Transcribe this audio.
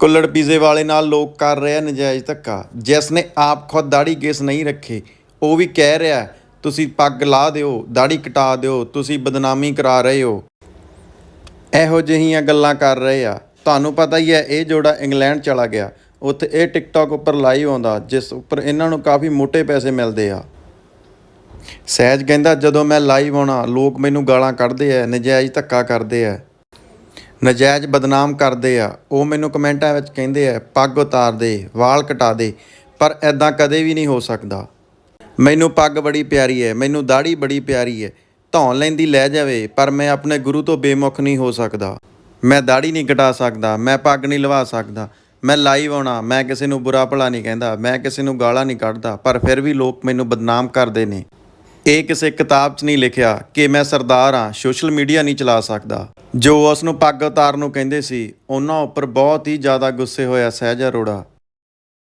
ਕੁੱਲੜ ਪੀਜ਼ੇ ਵਾਲੇ ਨਾਲ ਲੋਕ ਕਰ ਰਹੇ ਆ ਨਜਾਇਜ਼ ਧੱਕਾ। ਜਿਸ ਨੇ ਆਪ ਖੁਦ ਦਾੜੀ ਕੇਸ ਨਹੀਂ ਰੱਖੇ, ਉਹ ਵੀ ਕਹਿ ਰਿਹਾ ਤੁਸੀਂ ਪੱਗ ਲਾ ਦਿਓ ਦਾੜੀ ਕਟਾ ਦਿਓ, ਤੁਸੀਂ ਬਦਨਾਮੀ ਕਰਾ ਰਹੇ ਹੋ। ਇਹੋ ਜਿਹੀਆਂ ਗੱਲਾਂ ਕਰ ਰਹੇ ਆ। ਤੁਹਾਨੂੰ ਪਤਾ ਹੀ ਹੈ, ਇਹ ਜੋੜਾ ਇੰਗਲੈਂਡ ਚਲਾ ਗਿਆ। ਉੱਥੇ ਇਹ ਟਿਕਟੌਕ ਉੱਪਰ ਲਾਈਵ ਆਉਂਦਾ, ਜਿਸ ਉੱਪਰ ਇਹਨਾਂ ਨੂੰ ਕਾਫੀ ਮੋٹے ਪੈਸੇ ਮਿਲਦੇ ਆ। ਸਹਿਜ ਕਹਿੰਦਾ, ਜਦੋਂ ਮੈਂ ਲਾਈਵ ਆਉਣਾ, ਲੋਕ ਮੈਨੂੰ ਗਾਲਾਂ ਕੱਢਦੇ ਆ, ਨਜਾਇਜ਼ ਧੱਕਾ ਕਰਦੇ ਆ। ਨਜਾਇਜ਼ ਬਦਨਾਮ ਕਰਦੇ ਆ। ਉਹ ਮੈਨੂੰ ਕਮੈਂਟਾਂ ਵਿੱਚ ਕਹਿੰਦੇ ਆ, ਪੱਗ ਉਤਾਰ ਦੇ, ਵਾਲ ਕਟਾ ਦੇ, ਪਰ ਐਦਾਂ ਕਦੇ ਵੀ ਨਹੀਂ ਹੋ ਸਕਦਾ। ਮੈਨੂੰ ਪੱਗ ਬੜੀ ਪਿਆਰੀ ਹੈ ਮੈਨੂੰ ਦਾੜੀ ਬੜੀ ਪਿਆਰੀ ਹੈ ਧੌਣ ਲੈਂਦੀ ਲੈ ਜਾਵੇ, ਪਰ ਮੈਂ ਆਪਣੇ ਗੁਰੂ ਤੋਂ ਬੇਮੁਖ ਨਹੀਂ ਹੋ ਸਕਦਾ। ਮੈਂ ਦਾੜੀ ਨਹੀਂ ਕਟਾ ਸਕਦਾ, ਮੈਂ ਪੱਗ ਨਹੀਂ ਲਵਾ ਸਕਦਾ। ਮੈਂ ਲਾਈਵ ਆਉਣਾ, ਮੈਂ ਕਿਸੇ ਨੂੰ ਬੁਰਾ ਭਲਾ ਨਹੀਂ ਕਹਿੰਦਾ, ਮੈਂ ਕਿਸੇ ਨੂੰ ਗਾਲਾਂ ਨਹੀਂ ਕੱਢਦਾ, ਪਰ ਫਿਰ ਵੀ ਲੋਕ ਮੈਨੂੰ ਬਦਨਾਮ ਕਰਦੇ ਨੇ। ਇਹ ਕਿਸੇ ਕਿਤਾਬ 'ਚ ਨਹੀਂ ਲਿਖਿਆ ਕਿ ਮੈਂ ਸਰਦਾਰ ਹਾਂ, ਸੋਸ਼ਲ ਮੀਡੀਆ ਨਹੀਂ ਚਲਾ ਸਕਦਾ। ਜੋ ਉਸ ਨੂੰ ਪੱਗ ਉਤਾਰਨ ਨੂੰ ਕਹਿੰਦੇ ਸੀ, ਉਹਨਾਂ ਉੱਪਰ ਬਹੁਤ ਹੀ ਜ਼ਿਆਦਾ ਗੁੱਸੇ ਹੋਇਆ ਸਹਿਜ ਅਰੋੜਾ।